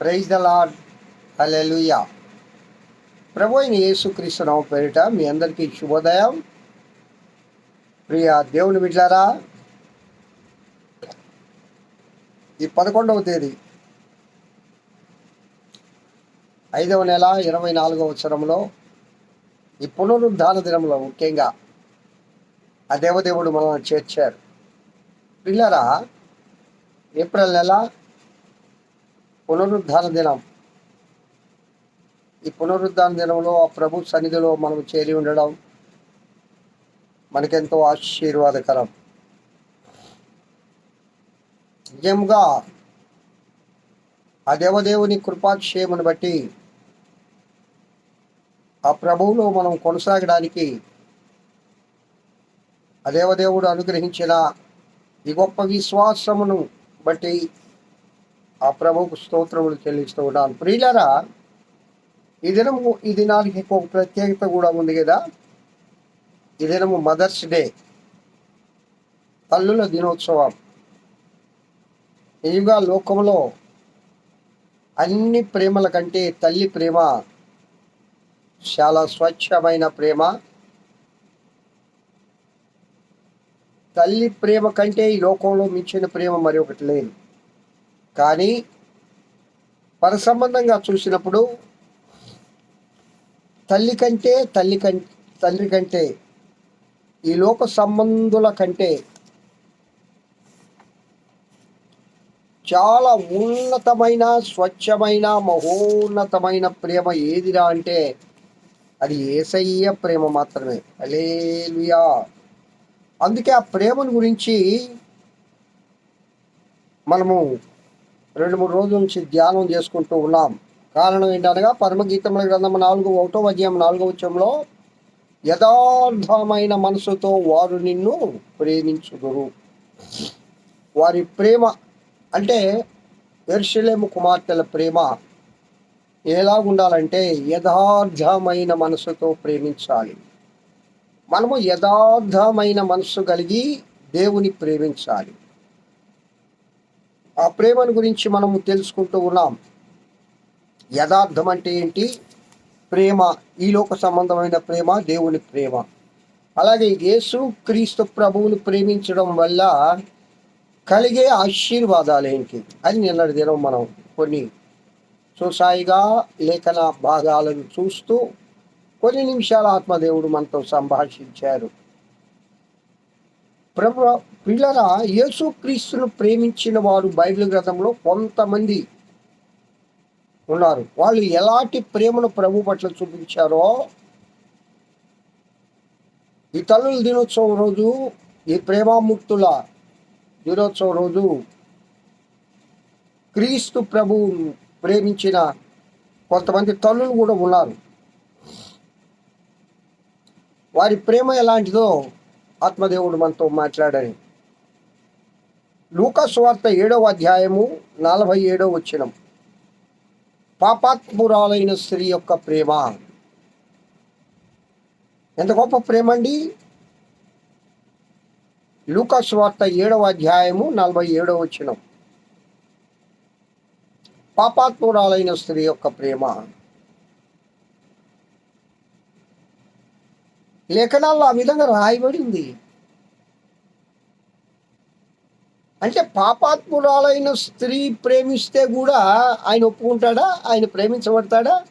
Praise the Lord hallelujah ప్రభు అయిన యేసుక్రీస్తు నామ పేరిట మీ అందరికీ శుభోదయం. ప్రియ దేవుని బిడ్డారా ఈ పదకొండవ తేదీ ఐదవ నెల ఇరవై నాలుగవ సంవత్సరంలో ఈ పునరుద్ధాన దినంలో ముఖ్యంగా ఆ దేవదేవుడు మనల్ని చేర్చారు. పిల్లరా ఏప్రిల్ నెల పునరుద్ధాన దినం. ఈ పునరుద్ధాన దినంలో ఆ ప్రభు సన్నిధిలో మనం చేరి ఉండడం మనకెంతో ఆశీర్వాదకరం. నిజంగా ఆ దేవదేవుని కృపాక్షేమను బట్టి ఆ ప్రభువులో మనం కొనసాగడానికి ఆ దేవదేవుడు అనుగ్రహించిన ఈ గొప్ప విశ్వాసమును బట్టి ఆ ప్రభువుకు స్తోత్రములు చెల్లిస్తూ ఉన్నాను. ప్రియులరా ఈ దినము ఈ దినానికి ఒక ప్రత్యేకత కూడా ఉంది కదా? ఈ దినము మదర్స్ డే తల్లుల దినోత్సవం. నిజంగా లోకంలో అన్ని ప్రేమల కంటే తల్లి ప్రేమ చాలా స్వచ్ఛమైన ప్రేమ. తల్లి ప్రేమ కంటే ఈ లోకంలో మించిన ప్రేమ మరి ఒకటి లేదు. కానీ పర సంబంధంగా చూసినప్పుడు తల్లి కంటే తల్లి కం తండ్రి కంటే ఈ లోక సంబంధుల కంటే చాలా ఉన్నతమైన స్వచ్ఛమైన మహోన్నతమైన ప్రేమ ఏదిరా అంటే అది ఏసయ్య ప్రేమ మాత్రమే. అలేలుయా అందుకే ఆ ప్రేమను గురించి మనము రెండు మూడు రోజుల నుంచి ధ్యానం చేసుకుంటూ ఉన్నాం. కారణం ఏంటనగా పరమగీతముల గ్రంథం నాలుగు ఒకటో అధ్యాయం నాలుగో వచ్చంలో యథార్థమైన మనసుతో వారు నిన్ను ప్రేమించుదురు. వారి ప్రేమ అంటే ఎర్షలేము కుమార్తెల ప్రేమ. ఎలా ఉండాలంటే యథార్థమైన మనసుతో ప్రేమించాలి. మనము యథార్థమైన మనసు కలిగి దేవుని ప్రేమించాలి. ఆ ప్రేమను గురించి మనము తెలుసుకుంటూ ఉన్నాం. యథార్థం అంటే ఏంటి? ప్రేమ ఈ లోక సంబంధమైన ప్రేమ దేవుని ప్రేమ. అలాగే యేసు క్రీస్తు ప్రభువుని ప్రేమించడం వల్ల కలిగే ఆశీర్వాదాలు ఏంటి? అని నిన్నటి దినం మనం కొన్ని చూసాయిగా లేఖన భాగాలను చూస్తూ కొన్ని నిమిషాల ఆత్మదేవుడు మనతో సంభాషించారు. ప్రభు పిల్లల యేసు క్రీస్తును ప్రేమించిన వారు బైబిల్ గ్రంథంలో కొంతమంది ఉన్నారు. వాళ్ళు ఎలాంటి ప్రేమను ప్రభు పట్ల చూపించారో ఈ తల్లుల దినోత్సవం రోజు ఈ ప్రేమామూర్తుల దినోత్సవం రోజు క్రీస్తు ప్రభు ప్రేమించిన కొంతమంది తల్లులు కూడా ఉన్నారు. వారి ప్రేమ ఎలాంటిదో ఆత్మదేవుడు మనతో మాట్లాడని లూకస్వార్త ఏడవ అధ్యాయము నలభై ఏడవ వచ్చినం పాపాత్మురాలైన స్త్రీ యొక్క ప్రేమ. ఎంత గొప్ప ప్రేమ అండి? లూకస్వార్త ఏడవ అధ్యాయము నలభై ఏడవ వచ్చినం పాపాత్మురాలైన స్త్రీ యొక్క ప్రేమ. లేఖనాల్లో ఆ విధంగా రాయబడి ఉంది. అంటే పాపాత్మురాలైన స్త్రీ ప్రేమిస్తే కూడా ఆయన ఒప్పుకుంటాడా? ఆయన ప్రేమించబడతాడా?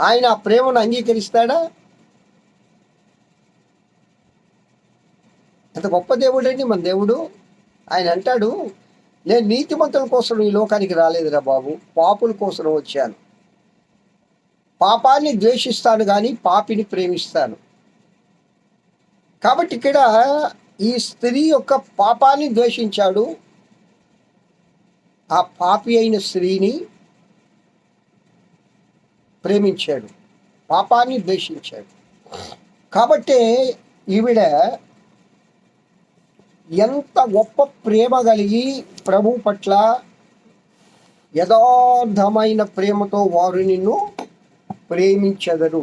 ఆయన ఆ ప్రేమను అంగీకరిస్తాడా? అంత గొప్ప దేవుడండి మన దేవుడు. ఆయన అంటాడు నేను నీతిమంతుల కోసం ఈ లోకానికి రాలేదురా బాబు. పాపుల కోసం వచ్చాను. పాపాన్ని ద్వేషిస్తాను కానీ పాపిని ప్రేమిస్తాను. కాబట్టి ఇక్కడ ఈ స్త్రీ యొక్క పాపాన్ని ద్వేషించాడు. ఆ పాపి అయిన స్త్రీని ప్రేమించాడు. పాపాన్ని ద్వేషించాడు. కాబట్టి ఈవిడ ఎంత గొప్ప ప్రేమ కలిగి ప్రభు పట్ల యథార్థమైన ప్రేమతో వారు నిన్ను ప్రేమించదరు.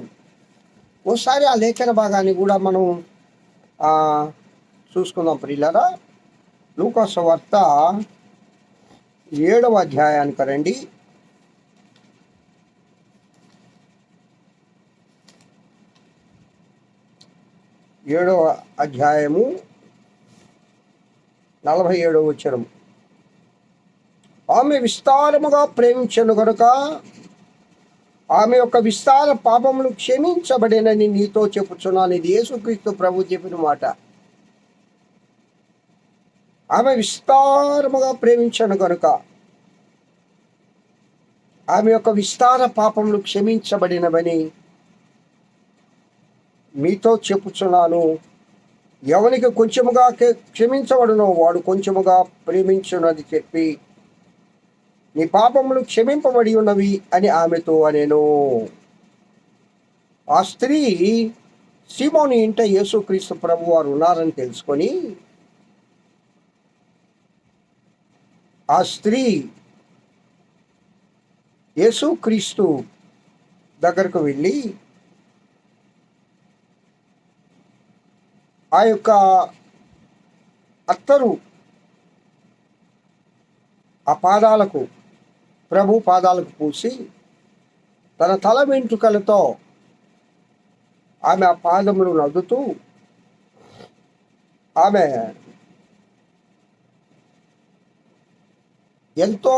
ఓసారి ఆ లేఖన భాగాన్ని కూడా మనం చూసుకుందాం ప్రియులరా. లూకాస్ వార్త ఏడవ అధ్యాయానికి రండి. ఏడవ అధ్యాయము నలభై ఏడవ వచ్చరము ఆమె విస్తారముగా ప్రేమించను కనుక ఆమె యొక్క విస్తార పాపములు క్షమించబడినని నీతో చెప్పుచున్నాను. ఇది యేసుక్రీస్తు ప్రభు చెప్పిన మాట. ఆమె విస్తారముగా ప్రేమించను కనుక ఆమె యొక్క విస్తార పాపములు క్షమించబడినవని మీతో చెప్పుచున్నాను. ఎవనికి కొంచెముగా క్షమించబడునో వాడు కొంచెముగా ప్రేమించునది చెప్పి నీ పాపములు క్షమింపబడి ఉన్నవి అని ఆమెతో అనేను. ఆ స్త్రీ సీమోని ఇంట యేసుక్రీస్తు ప్రభు వారు ఉన్నారని తెలుసుకొని ఆ స్త్రీ యేసుక్రీస్తు దగ్గరకు వెళ్ళి ఆ యొక్క అత్తరు ఆ పాదాలకు ప్రభు పాదాలకు పూసి తన తల వెంట్రుకలతో ఆమె ఆ పాదమును నవ్వుతూ ఆమె ఎంతో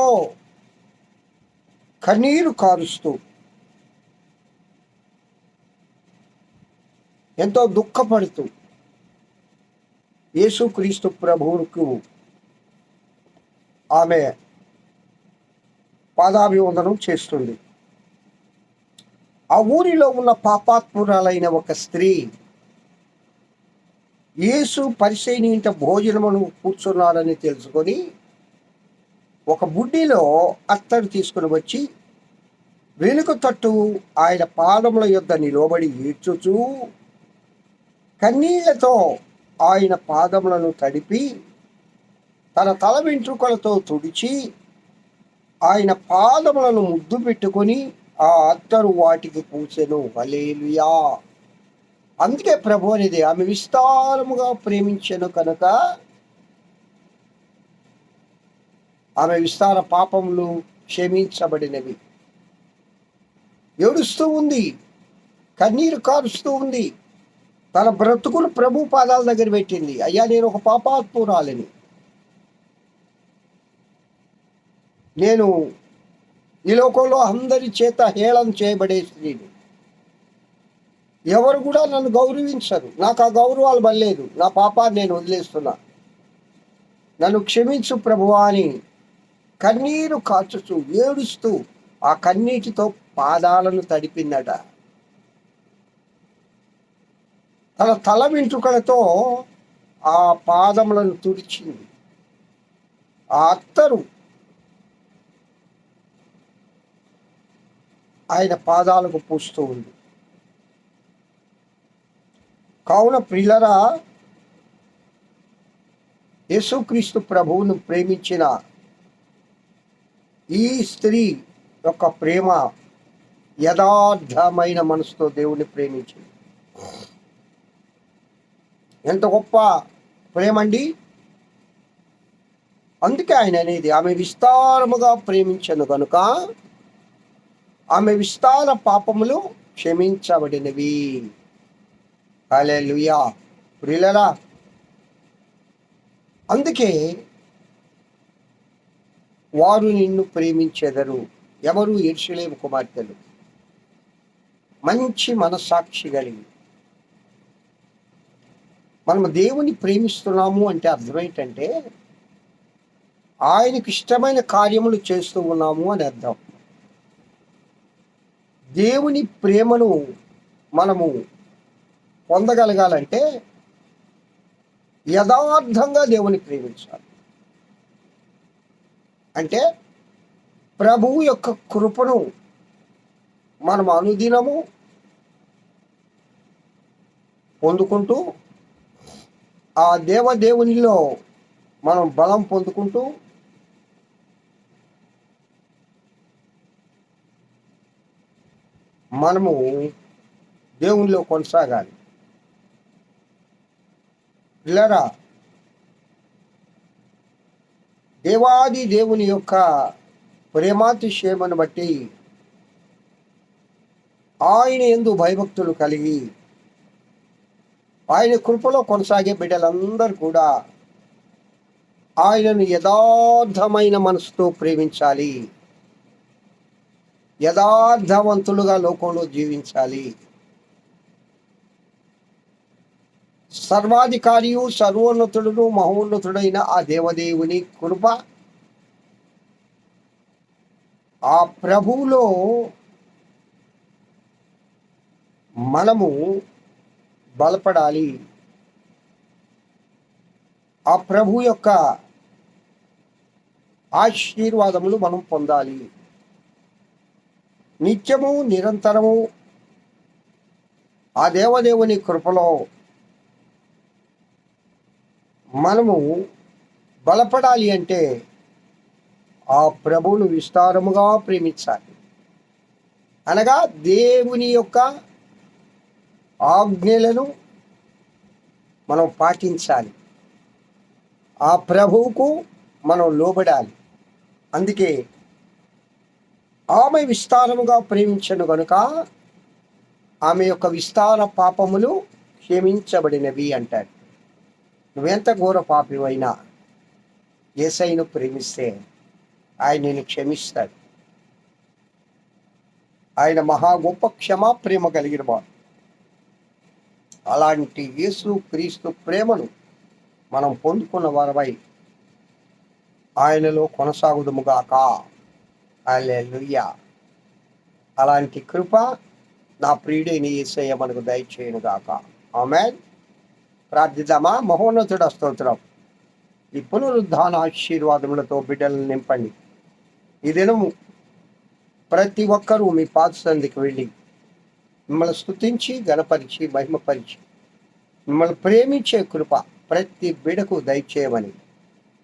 కన్నీరు కారుస్తూ ఎంతో దుఃఖపడుతూ యేసుక్రీస్తు ప్రభువుకు ఆమె పాదాభివందనం చేస్తుంది. ఆ ఊరిలో ఉన్న పాపాత్మురాలైన ఒక స్త్రీ యేసు పరిచయని ఇంత భోజనమును కూర్చున్నారని తెలుసుకొని ఒక బుడ్డిలో అత్తరు తీసుకుని వచ్చి వెనుక తట్టు ఆయన పాదముల యొద్ద నిలబడి ఏడ్చుచూ కన్నీళ్ళతో ఆయన పాదములను తడిపి తన తల వెంట్రుకలతో తుడిచి ఆయన పాదములను ముద్దు పెట్టుకొని ఆ అత్తరు వాటికి పూసెను హలేలుయా అందుకే ప్రభు అనేది ఆమె విస్తారముగా ప్రేమించను కనుక ఆమె విస్తార పాపములు క్షమించబడినవి. ఏడుస్తూ ఉంది. కన్నీరు కారుస్తూ ఉంది. తన బ్రతుకులు ప్రభు పాదాల దగ్గర పెట్టింది. అయ్యా నేను ఒక పాపాత్మురాలని. నేను ఈ లోకంలో అందరి చేత హేళన చేయబడే స్త్రీని. ఎవరు కూడా నన్ను గౌరవించరు. నాకు ఆ గౌరవాలు బలేదు నా పాపాన్ని నేను వదిలేస్తున్నా. నన్ను క్షమించు ప్రభువా అని కన్నీరు కాచుతూ ఏడుస్తూ ఆ కన్నీటితో పాదాలను తడిపిందట. తన తల వెంట్రుకలతో ఆ పాదములను తుడిచింది. ఆ అత్తరు ఆయన పాదాలకు పూస్తూ ఉంది. కావున ప్రియులరా యేసుక్రీస్తు ప్రభువును ప్రేమించిన ఈ స్త్రీ యొక్క ప్రేమ యథార్థమైన మనసుతో దేవుని ప్రేమించింది. ఎంత గొప్ప ప్రేమ అండి అందుకే ఆయన అనేది ఆమె విస్తారముగా ప్రేమించను కనుక ఆమె విస్తార పాపములు క్షమించబడినవి. హల్లెలూయా. ప్రిలరా అందుకే వారు నిన్ను ప్రేమించెదరు. ఎవరు? ఎరుసలేము కుమార్తెలు. మంచి మనస్సాక్షి కలిగి. మనం దేవుని ప్రేమిస్తున్నాము అంటే అర్థం ఏంటంటే ఆయనకు ఇష్టమైన కార్యములు చేస్తూ ఉన్నాము అని అర్థం. దేవుని ప్రేమను మనము పొందగలగాలంటే యథార్థంగా దేవుని ప్రేమించాలి. అంటే ప్రభువు యొక్క కృపను మనం అనుదినము పొందుకుంటూ ఆ దేవదేవునిలో మనం బలం పొందుకుంటూ మనము దేవునిలో కొనసాగాలి. పిల్లరా దేవాది దేవుని యొక్క ప్రేమాతిశయమును బట్టి ఆయన ఎందు భయభక్తులు కలిగి ఆయన కృపలో కొనసాగే బిడ్డలందరూ కూడా ఆయనను యథార్థమైన మనసుతో ప్రేమించాలి. యథార్థవంతులుగా లోకంలో జీవించాలి. సర్వాధికారియు సర్వోన్నతుడును మహోన్నతుడైన ఆ దేవదేవుని కృప. ఆ ప్రభువులో మనము బలపడాలి. ఆ ప్రభు యొక్క ఆశీర్వాదములు మనం పొందాలి. నిత్యము నిరంతరము ఆ దేవదేవుని కృపలో మనము బలపడాలి అంటే ఆ ప్రభువును విస్తారముగా ప్రేమించాలి. అనగా దేవుని యొక్క ఆజ్ఞలను మనం పాటించాలి. ఆ ప్రభువుకు మనం లోబడాలి. అందుకే ఆమె విస్తారముగా ప్రేమించను గనుక ఆమె యొక్క విస్తార పాపములు క్షమించబడినవి అంటాడు. నువ్వెంత ఘోర పాపివైనా ఏసైను ప్రేమిస్తే ఆయన నేను క్షమిస్తాడు. ఆయన మహా గొప్ప క్షమా ప్రేమ కలిగిన వాడు. అలాంటి యేసు క్రీస్తు ప్రేమను మనం పొందుకున్న వారమై ఆయనలో కొనసాగుదుముగాక అలెలుయ్య అలాంటి కృప నా ప్రియుడైన యేసయ్య మనకు దయచేయనుగాక ఆమెన్. ప్రార్థిద్దామా? మహోన్నతుడ స్తోత్రం. ఈ పునరుద్ధాన ఆశీర్వాదములతో బిడ్డలను నింపండి. ఈ దినము ప్రతి ఒక్కరూ మీ పాత సంధికి వెళ్ళి మిమ్మల్ని స్తుతించి గణపరిచి మహిమపరిచి మిమ్మల్ని ప్రేమించే కృప ప్రతి బిడకు దయచేయమని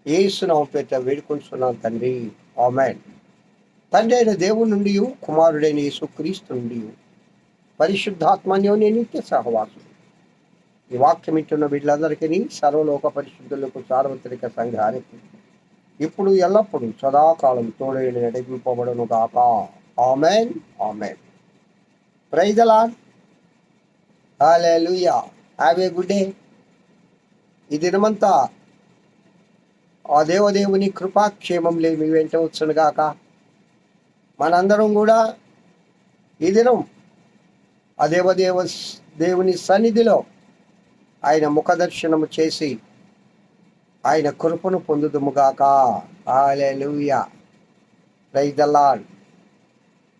ఏసునాం పేట వేడుకుంటున్నాను తండ్రి. ఆమెన్. తండ్రి అయిన దేవుని నుండి కుమారుడైన యేసుక్రీస్తు నుండి పరిశుద్ధాత్మన్యోని నిత్య సహవాసుడు. ఈ వాక్యం ఇట్టున్న వీళ్ళందరికీ సర్వలోక పరిశుద్ధులకు సార్వత్రిక సంఘానికి ఇప్పుడు ఎల్లప్పుడూ సదాకాలం తోడైన నడిపింపబడను గాక. ఆమెన్ ఆమెన్. ప్రైజలా హల్లెలూయా. Have a good day. ఈ దినమంతా ఆ దేవదేవుని కృపాక్షేమం లేమి వెంట వచ్చునుగాక మనందరం కూడా ఈ దినం ఆ దేవదేవ దేవుని సన్నిధిలో ఆయన ముఖదర్శనము చేసి ఆయన కృపను పొందుదుముగాక. హాలెలూయా రైదల్లాడ్